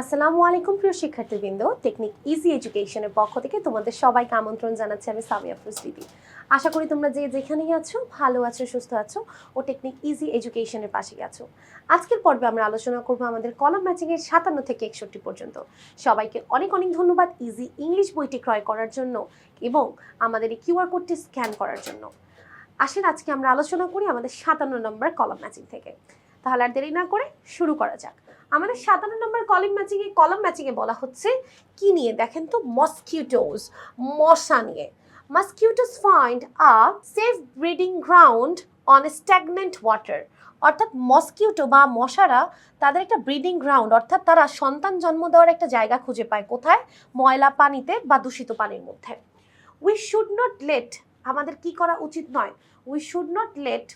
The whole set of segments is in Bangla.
আসসালামু আলাইকুম প্রিয় শিক্ষার্থীবৃন্দ। টেকনিক ইজি এডুকেশনের পক্ষ থেকে তোমাদের সবাইকে আমন্ত্রণ জানাচ্ছি আমি সামিয়া ফ্রুসদিদি আশা করি তোমরা যে যেখানেই আছো, ভালো আছো, সুস্থ আছো ও টেকনিক ইজি এডুকেশনের পাশেই আছো। আজকের পর্বে আমরা আলোচনা করব আমাদের কলাম ম্যাচিংয়ের সাতান্ন থেকে একষট্টি পর্যন্ত। সবাইকে অনেক অনেক ধন্যবাদ ইজি ইংলিশ বইটি ক্রয় করার জন্য এবং আমাদের এই কিউআর কোডটি স্ক্যান করার জন্য। আসেন আজকে আমরা আলোচনা করি আমাদের সাতান্ন নম্বর কলাম ম্যাচিং থেকে। তাহলে আর দেরি না করে শুরু করা যাক। আমাদের সাতান্ন নম্বর column matching A column matching বলা হচ্ছে, কি নিয়ে? দেখেন তো মসকিউটোজ মশা নিয়ে। Mosquitoes find a safe breeding ground on stagnant water অর্থাৎ মসকিউটো বা মশারা তাদের একটা ব্রিডিং গ্রাউন্ড অর্থাৎ তারা সন্তান জন্ম দেওয়ার একটা জায়গা খুঁজে পায় কোথায়? ময়লা পানিতে বা দূষিত পানির মধ্যে। উই শুড নট লেট আমাদের কি করা উচিত নয়? We should not let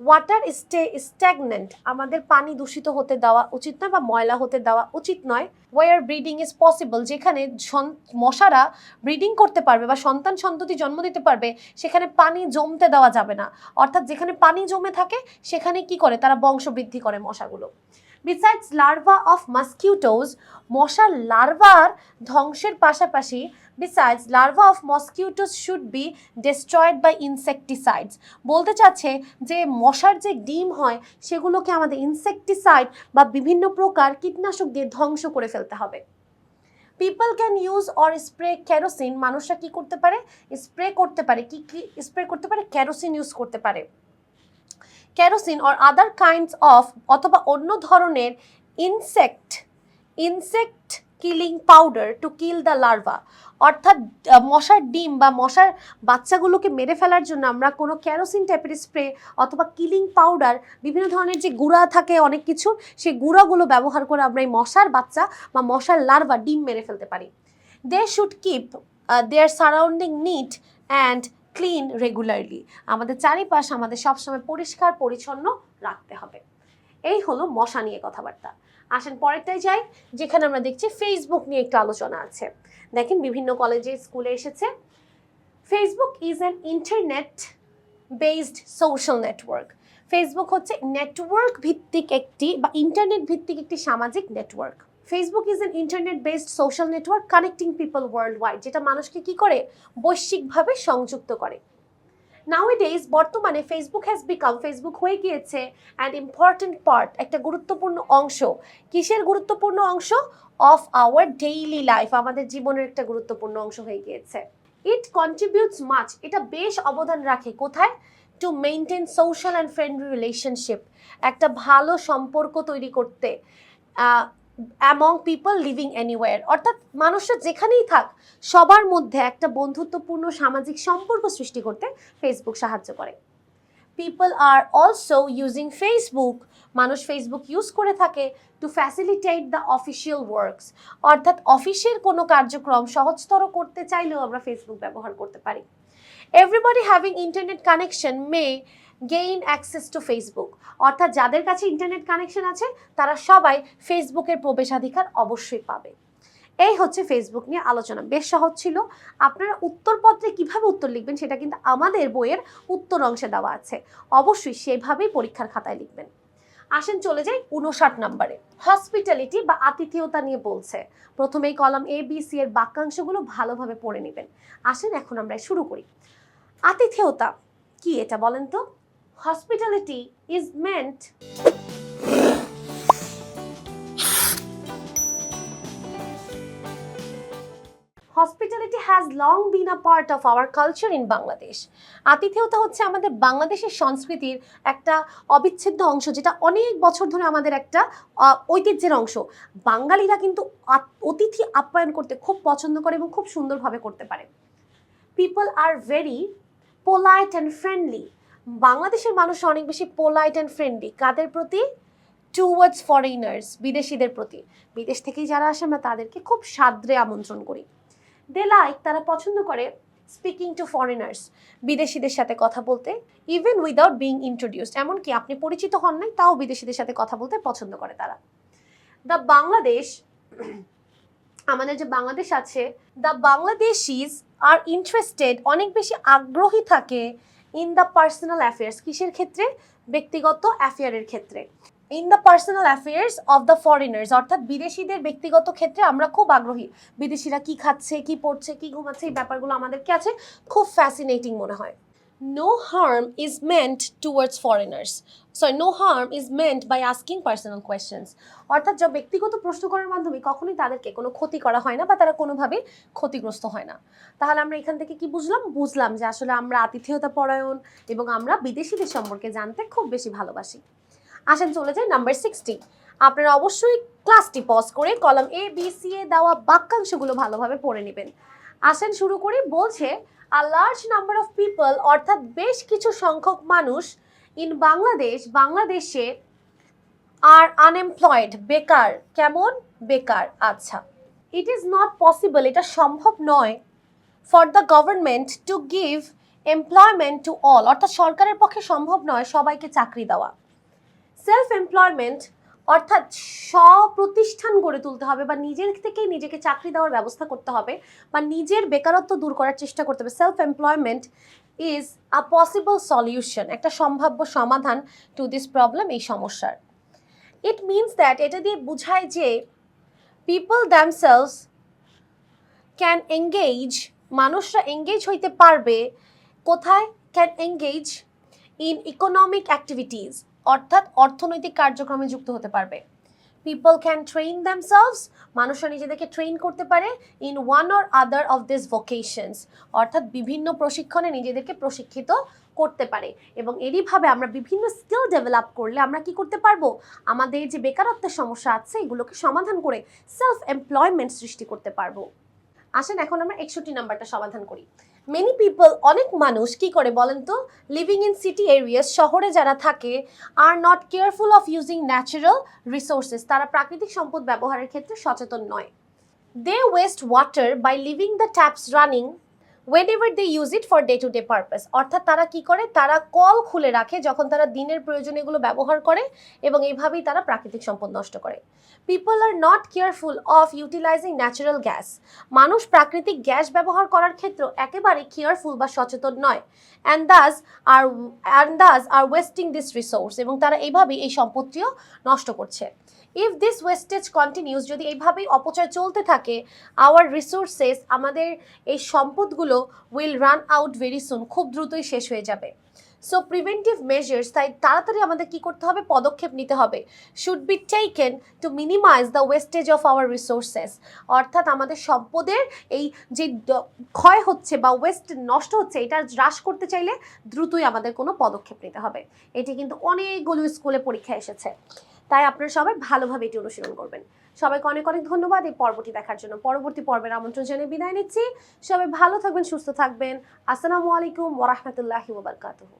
water stay stagnant আমাদের পানি দূষিত হতে দেওয়া উচিত নয় বা ময়লা হতে দেওয়া উচিত নয়। ওয়ার ব্রিডিং ইজ পসিবল যেখানে মশারা ব্রিডিং করতে পারবে বা সন্তান সন্ততি জন্ম দিতে পারবে, সেখানে পানি জমতে দেওয়া যাবে না। অর্থাৎ যেখানে পানি জমে থাকে, সেখানে কি করে? তারা বংশবৃদ্ধি করে মশাগুলো। বিসাইডস লার্ভা অফ মাস্কিউটোজ মশার লার্ভার ধ্বংসের পাশাপাশি besides larva of mosquitoes should be destroyed by insecticides বলতে চাচ্ছে যে মশার যে ডিম হয়, সেগুলোকে আমাদের ইনসেকটিসাইড বা বিভিন্ন প্রকার কীটনাশক দিয়ে ধ্বংস করে ফেলতে হবে। People can use or spray kerosene মানুষরা কি করতে পারে? স্প্রে করতে পারে, কি কি স্প্রে করতে পারে? ক্যারোসিন ইউজ করতে পারে। Kerosene or other kinds of অথবা অন্য ধরনের insect insect killing powder to kill the larva অর্থাৎ মশার ডিম বা মশার বাচ্চাগুলোকে মেরে ফেলার জন্য আমরা কোনো ক্যারোসিন টাইপের স্প্রে অথবা কিলিং পাউডার বিভিন্ন ধরনের যে গুঁড়া থাকে অনেক কিছু, সেই গুঁড়াগুলো ব্যবহার করে আমরা এই মশার বাচ্চা বা মশার লার্ভা ডিম মেরে ফেলতে পারি। They should keep their surrounding neat and clean regularly আমাদের চারিপাশ আমাদের সবসময় পরিষ্কার, পরিচ্ছন্ন রাখতে হবে। এই হলো মশা নিয়ে কথাবার্তা। আসেন পরেরটাই যাই, যেখানে আমরা দেখছি ফেসবুক নিয়ে একটু আলোচনা আছে। দেখেন বিভিন্ন কলেজে স্কুলে এসেছে। Facebook is an internet based social network Facebook হচ্ছে নেটওয়ার্ক ভিত্তিক একটি বা ইন্টারনেট ভিত্তিক একটি সামাজিক network Facebook is an internet based social network connecting people world wide যেটা মানুষকে কি করে? বৈশ্বিকভাবে সংযুক্ত করে। নাউএডেজ বর্তমানে ফেসবুক হ্যাজ বিকাম ফেসবুক হয়ে গিয়েছে অ্যান ইম্পর্ট্যান্ট পার্ট একটা গুরুত্বপূর্ণ অংশ। কিসের গুরুত্বপূর্ণ অংশ? অফ আওয়ার ডেইলি লাইফ আমাদের জীবনের একটা গুরুত্বপূর্ণ অংশ হয়ে গিয়েছে। ইট কন্ট্রিবিউটস মাচ এটা বেশ অবদান রাখে। কোথায়? To maintain social and friendly relationship একটা ভালো সম্পর্ক তৈরি করতে। অ্যামং পিপল লিভিং এনিওয়ার অর্থাৎ মানুষরা যেখানেই থাক, সবার মধ্যে একটা বন্ধুত্বপূর্ণ সামাজিক সম্পর্ক সৃষ্টি করতে ফেসবুক সাহায্য করে। People are also using Facebook মানুষ ফেসবুক ইউজ করে থাকে to facilitate the official works অর্থাৎ অফিসের কোনো কার্যক্রম সহজতর করতে চাইলেও আমরা ফেসবুক ব্যবহার করতে পারি। Everybody having internet connection may gain access to Facebook অর্থাৎ যাদের কাছে ইন্টারনেট কানেকশন আছে, তারা সবাই ফেসবুকের প্রবেশাধিকার অবশ্যই পাবে। এই হচ্ছে ফেসবুক নিয়ে আলোচনা। বেশ সহজ ছিল। আপনারা উত্তরপত্রে কীভাবে উত্তর লিখবেন, সেটা কিন্তু আমাদের বইয়ের উত্তর অংশে দেওয়া আছে। অবশ্যই সেভাবেই পরীক্ষার খাতায় লিখবেন। আসেন চলে যাই উনষাট নম্বরে। হসপিটালিটি বা আতিথেয়তা নিয়ে বলছে। প্রথমেই কলাম এ বি সি এর বাক্যাংশগুলো ভালোভাবে পড়ে নেবেন। আসেন এখন আমরা শুরু করি। আতিথেয়তা, কি এটা বলেন তো? Hospitality is meant hospitality has long been a part of our culture in Bangladesh আতিথেয়তা হচ্ছে আমাদের বাংলাদেশের সংস্কৃতির একটা অবিচ্ছেদ্য অংশ, যেটা অনেক বছর ধরে আমাদের একটা ঐতিহ্যের অংশ। বাঙালিরা কিন্তু অতিথি আপ্যায়ন করতে খুব পছন্দ করে এবং খুব সুন্দরভাবে করতে পারে। People are very polite and friendly বাংলাদেশের মানুষ অনেক বেশি পোলাইট অ্যান্ড ফ্রেন্ডলি কাদের প্রতি? টুয়ার্ডস ফরেনার্স বিদেশিদের প্রতি। বিদেশ থেকেই যারা আসে, আমরা তাদেরকে খুব সাদরে আমন্ত্রণ করি। দে লাইক তারা পছন্দ করে স্পিকিং টু ফরেনার্স বিদেশিদের সাথে কথা বলতে ইভেন উইদাউট বিং ইন্ট্রোডিউসড এমনকি আপনি পরিচিত হন নাই, তাও বিদেশিদের সাথে কথা বলতে পছন্দ করে তারা। দ্য বাংলাদেশ আমাদের যে বাংলাদেশ আছে দ্য বাংলাদেশিজ আর ইন্টারেস্টেড অনেক বেশি আগ্রহী থাকে ইন দ্য পার্সোনাল অ্যাফেয়ার্স কিসের ক্ষেত্রে? ব্যক্তিগত অ্যাফেয়ারের ক্ষেত্রে। In the personal affairs of the foreigners অর্থাৎ বিদেশিদের ব্যক্তিগত ক্ষেত্রে আমরা খুব আগ্রহী। বিদেশিরা কি খাচ্ছে, কি পড়ছে, কি ঘুমাচ্ছে, এই ব্যাপারগুলো আমাদেরকে আছে। খুব ফ্যাসিনেটিং মনে হয়। No harm is meant towards foreigners sorry no harm is meant by asking personal questions অর্থাৎ যা ব্যক্তিগত প্রশ্ন করার মাধ্যমে কখনোই তাদেরকে কোনো ক্ষতি করা হয় না বা তারা কোনোভাবে ক্ষতিগ্রস্ত হয় না। তাহলে আমরা এখান থেকে কি বুঝলাম? বুঝলাম যে আসলে আমরা আতিথেয়তা পরায়ণ এবং আমরা বিদেশিদের সম্পর্কে জানতে খুব বেশি ভালোবাসি। আসেন চলে যাই নাম্বার সিক্সটি আপনারা অবশ্যই ক্লাসটি পজ করে কলাম এ বি সি এ দেওয়া বাক্যাংশগুলো ভালোভাবে পড়ে নেবেন। আসেন শুরু করি, বলছে a large number of people অর্থাৎ বেশ কিছু সংখ্যক মানুষ ইন বাংলাদেশ বাংলাদেশে আর আনএমপ্লয়েড বেকার। কেমন? বেকার। আচ্ছা। ইট ইজ নট পসিবল এটা সম্ভব নয় for the government to give employment to all অর্থাৎ সরকারের পক্ষে সম্ভব নয় সবাইকে চাকরি দেওয়া। সেলফ এমপ্লয়মেন্ট অর্থাৎ স্বপ্রতিষ্ঠান গড়ে তুলতে হবে বা নিজের থেকেই নিজেকে চাকরি দেওয়ার ব্যবস্থা করতে হবে বা নিজের বেকারত্ব দূর করার চেষ্টা করতে হবে। Self employment is a possible solution একটা সম্ভাব্য সমাধান টু দিস প্রবলেম এই সমস্যার। ইট মিনস দ্যাট এটা দিয়ে বোঝায় যে পিপল দ্যামসেলস ক্যান এঙ্গেজ মানুষরা এঙ্গেজ হইতে পারবে, কোথায় can engage in economic activities অর্থাৎ অর্থনৈতিক কার্যক্রমে যুক্ত হতে পারবে। পিপল ক্যান ট্রেন দ্যামসেলস মানুষরা নিজেদেরকে ট্রেন করতে পারে in one or other of this vocations অর্থাৎ বিভিন্ন প্রশিক্ষণে নিজেদেরকে প্রশিক্ষিত করতে পারে। এবং এরইভাবে আমরা বিভিন্ন স্কিল ডেভেলপ করলে আমরা কি করতে পারব? আমাদের যে বেকারত্বের সমস্যা আছে, এগুলোকে সমাধান করে সেলফ এমপ্লয়মেন্ট সৃষ্টি করতে পারব। আসেন, এখন আমরা একষট্টি নাম্বারটা সমাধান করি। মেনি পিপল অনেক মানুষ কি করে বলেন তো? লিভিং ইন সিটি এরিয়াস শহরে যারা থাকে আর not careful of using natural resources তারা প্রাকৃতিক সম্পদ ব্যবহারের ক্ষেত্রে সচেতন নয়। They waste water by leaving the taps running whenever they use it for day to day purpose অর্থাৎ তারা কি করে? তারা কল খুলে রাখে যখন তারা দিনের প্রয়োজনে এগুলো ব্যবহার করে এবং এইভাবেই তারা প্রাকৃতিক সম্পদ নষ্ট করে। People are not careful of utilising natural gas মানুষ প্রাকৃতিক গ্যাস ব্যবহার করার ক্ষেত্রে একেবারে কেয়ারফুল বা সচেতন নয়। And thus are and thus are wasting this resource এবং তারা এইভাবেই এই সম্পত্তিও নষ্ট করছে। ইফ দিস ওয়েস্টেজ কন্টিনিউস যদি এইভাবেই অপচয় চলতে থাকে আওয়ার রিসোর্সেস আমাদের এই সম্পদগুলো will run out very soon খুব দ্রুতই শেষ হয়ে যাবে। সো প্রিভেন্টিভ মেজার্স তাই তাড়াতাড়ি আমাদের কি করতে হবে? পদক্ষেপ নিতে হবে। Should be taken to minimise the wastage of our resources অর্থাৎ আমাদের সম্পদের এই যে ক্ষয় হচ্ছে বা ওয়েস্ট নষ্ট হচ্ছে, এটা হ্রাস করতে চাইলে দ্রুতই আমাদের কোনো পদক্ষেপ নিতে হবে। এটি কিন্তু অনেকগুলো স্কুলে পরীক্ষা এসেছে। তাই আপনারা সবাই ভালোভাবে এটি অনুশীলন করবেন। সবাইকে অনেক অনেক ধন্যবাদ এই পর্বটি দেখার জন্য। পরবর্তী পর্বের আমন্ত্রণ জানিয়ে বিদায় নিচ্ছি। সবাই ভালো থাকবেন, সুস্থ থাকবেন। আসসালামু আলাইকুম ওরহমতুল্লাহি ওবরকাতুহু